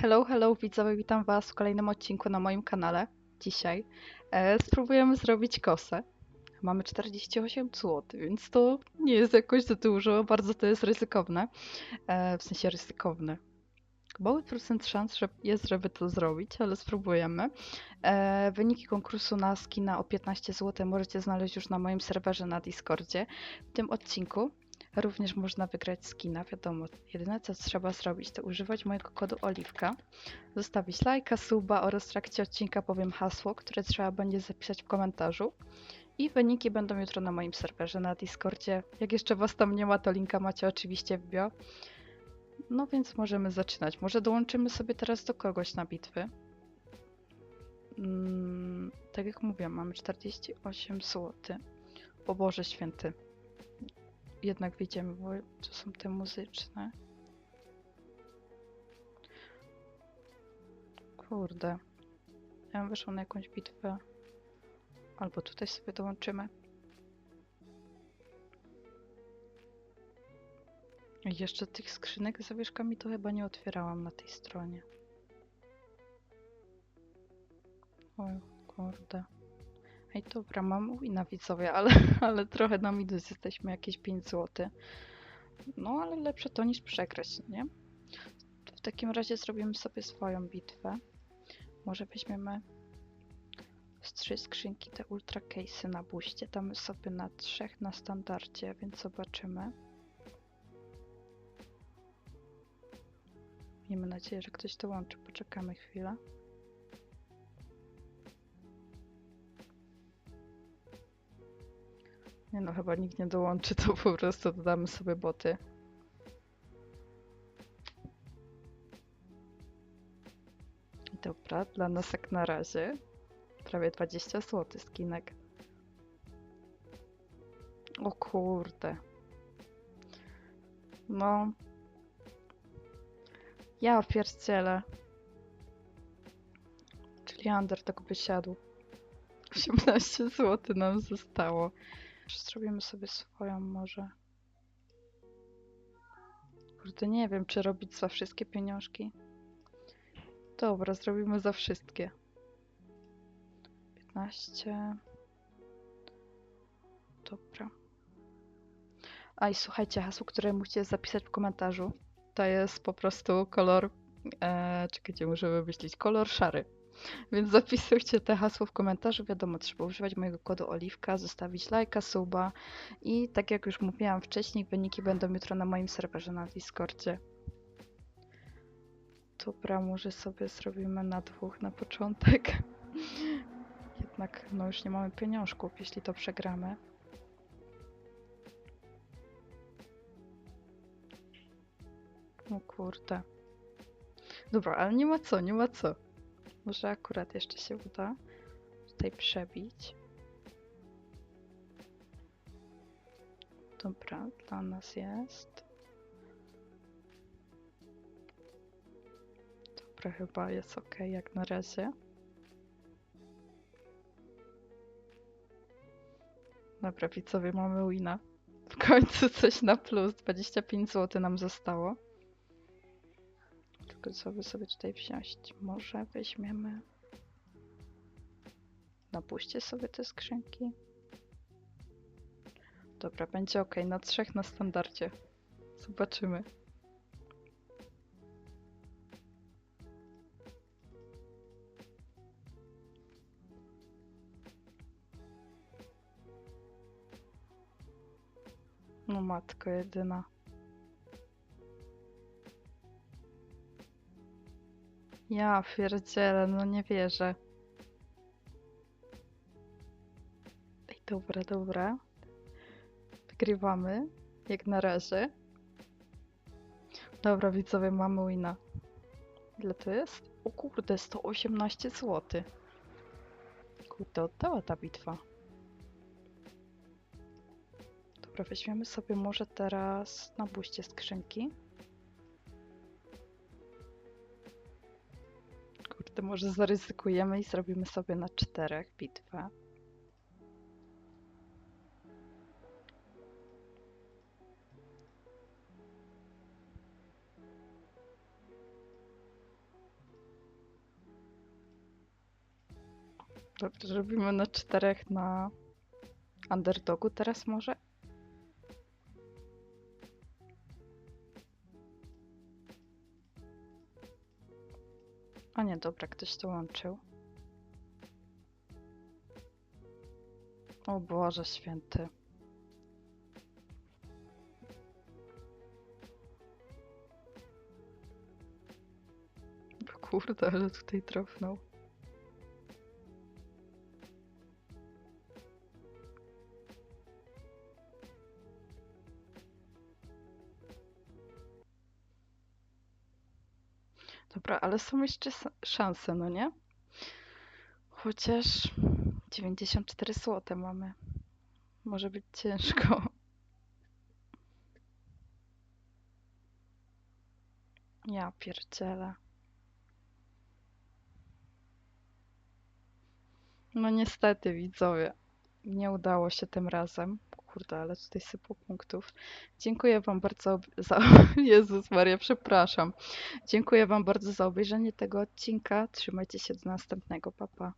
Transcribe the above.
Hello, hello, widzowie, witam Was w kolejnym odcinku na moim kanale. Dzisiaj e, spróbujemy zrobić kosę. Mamy 48 zł, więc to nie jest jakoś za dużo, bardzo to jest ryzykowne. E, w sensie ryzykowne. Mały procent szans że jest, żeby to zrobić, ale spróbujemy. E, wyniki konkursu na skina o 15 zł możecie znaleźć już na moim serwerze na Discordzie. W tym odcinku również można wygrać skina, wiadomo. Jedyne co trzeba zrobić to używać mojego kodu Oliwka, zostawić lajka, suba oraz w trakcie odcinka powiem hasło, które trzeba będzie zapisać w komentarzu. I wyniki będą jutro na moim serwerze na Discordzie. Jak jeszcze was tam nie ma, to linka macie oczywiście w bio. No więc możemy zaczynać. Może dołączymy sobie teraz do kogoś na bitwy. Mm, tak jak mówiłam, mamy 48 zł. O Boże Święty. Jednak widzimy, bo to są te muzyczne. Kurde. Ja bym wyszła na jakąś bitwę. Albo tutaj sobie dołączymy. Jeszcze tych skrzynek z zawieszkami to chyba nie otwierałam na tej stronie. Oj, kurde. Ej, dobra, mam wina widzowie, ale, ale trochę na minus jesteśmy jakieś 5 zł. No, ale lepsze to niż przegrać, nie? To w takim razie zrobimy sobie swoją bitwę. Może weźmiemy z trzy skrzynki te ultra case'y na buście. Damy sobie na trzech na standardzie, więc zobaczymy. Miejmy nadzieję, że ktoś dołączy. Poczekamy chwilę. Nie no, chyba nikt nie dołączy, to po prostu dodamy sobie boty. Dobra, dla nas jak na razie prawie 20 zł skinek. O kurde. No. Ja pierdzielę. Czyli Under tak by siadł. 18 zł nam zostało. Zrobimy sobie swoją może. Kurde, nie wiem, czy robić za wszystkie pieniążki. Dobra, zrobimy za wszystkie. 15. Dobra. A i słuchajcie, hasło, które musicie zapisać w komentarzu, to jest po prostu kolor. E, czekajcie, muszę wymyślić kolor szary. Więc zapisujcie te hasło w komentarzu. Wiadomo, trzeba używać mojego kodu Oliwka, zostawić lajka, suba i tak jak już mówiłam wcześniej, wyniki będą jutro na moim serwerze na Discordzie. Dobra, może sobie zrobimy na dwóch na początek. Jednak no już nie mamy pieniążków, jeśli to przegramy. No kurde. Dobra, ale nie ma co, nie ma co. Może akurat jeszcze się uda tutaj przebić. Dobra, dla nas jest. Dobra, chyba jest ok jak na razie. Dobra, widzowie, mamy wina. W końcu coś na plus. 25 zł nam zostało. Co by sobie tutaj wziąć? Może weźmiemy... Napuśćcie sobie te skrzynki. Dobra, będzie ok. Na trzech na standardzie. Zobaczymy. No matko jedyna. Ja pierdzielę, no nie wierzę. Ej, dobra, dobra. Wygrywamy, jak na razie. Dobra, widzowie, mamy wina. Ile to jest? O kurde, 118 zł. Kurde, oddała ta bitwa. Dobra, weźmiemy sobie może teraz na buście skrzynki. to może zaryzykujemy i zrobimy sobie na czterech bitwę. Dobrze, robimy na czterech na underdogu teraz może? A nie, dobra, ktoś to łączył. O Boże święty. O Kurde, ale tutaj trofnął. Dobra, ale są jeszcze szanse, no nie? Chociaż 94 zł mamy. Może być ciężko. Ja pierdzielę. No niestety, widzowie. Nie udało się tym razem. Kurde, ale tutaj sypło punktów. Dziękuję Wam bardzo za... Jezus Maria, przepraszam. Dziękuję Wam bardzo za obejrzenie tego odcinka. Trzymajcie się do następnego. Pa, pa.